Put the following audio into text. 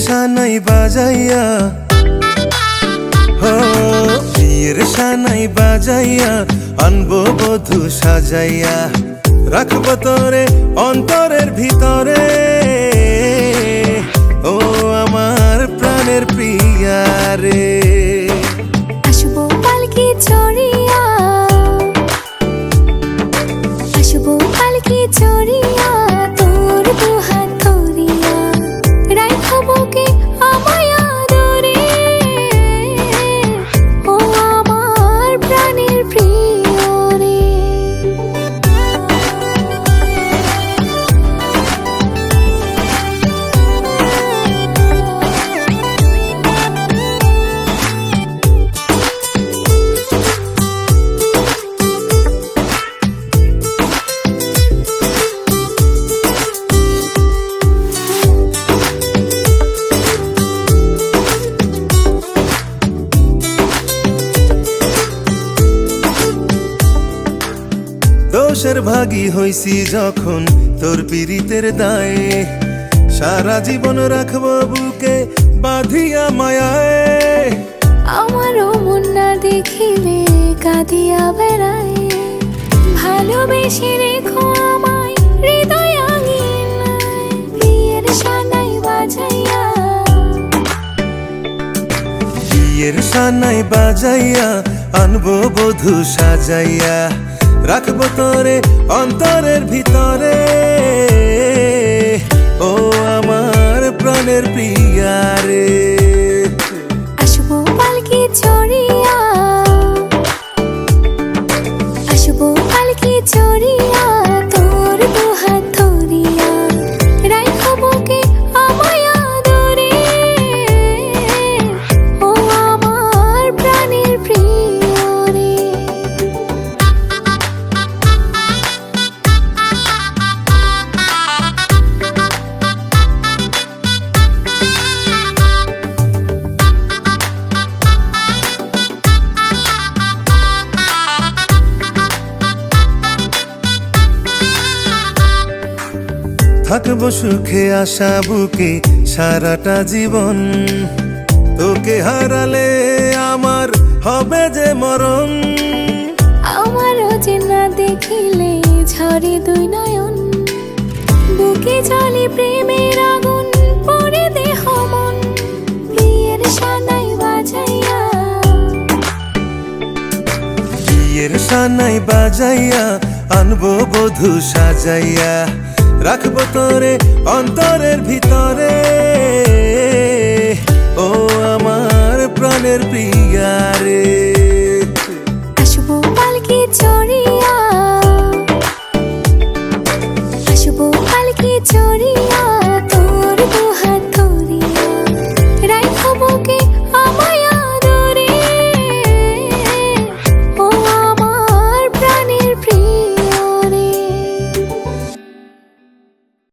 সানাই বাজাইয়া। হো, বিয়ের সানাই বাজাইয়া। আনব বধু সাজাইয়া। রাখব তোরে অন্তরের ভিতরে। ও আমার প্রাণের প্রিয়া রে। আসব চড়িয়া। আসব পালকি চড়িয়া। দোষের ভাগী হইছি যখন তোর পীড়িতের দায়ে। সারা জীবন রাখব বুকে বাঁধিয়া মায়ায়। আমারও মন না দেখিলে কাঁদিয়া বেড়ায়। ভালোবেসে রেখো আমায় হৃদয় বিয়ের সানাই বাজাইয়া। বিয়ের সানাই বাজাইয়া আনব বধু সাজাইয়া। রাখব তোরে অন্তরের ভিতরে। ও আমার প্রাণের প্রিয়া রে। আসব পালকি চড়িয়া থাকব সুখে আশা বুকে সারাটা জীবন। তোকে হারালে আমার হবে যে মরণ। আমারও যে না দেখিলে ঝরে দুই নয়ন। বুকে জলে প্রেমের আগুন পরে দেহ মন। বিয়ের সানাই বাজাইয়া। বিয়ের সানাই বাজাইয়া আনব বধু সাজাইয়া। রাখব তোরে অন্তরের ভিতরে। ও আমার প্রাণের প্রিয়ারে আসব কালকে চড়িয়ে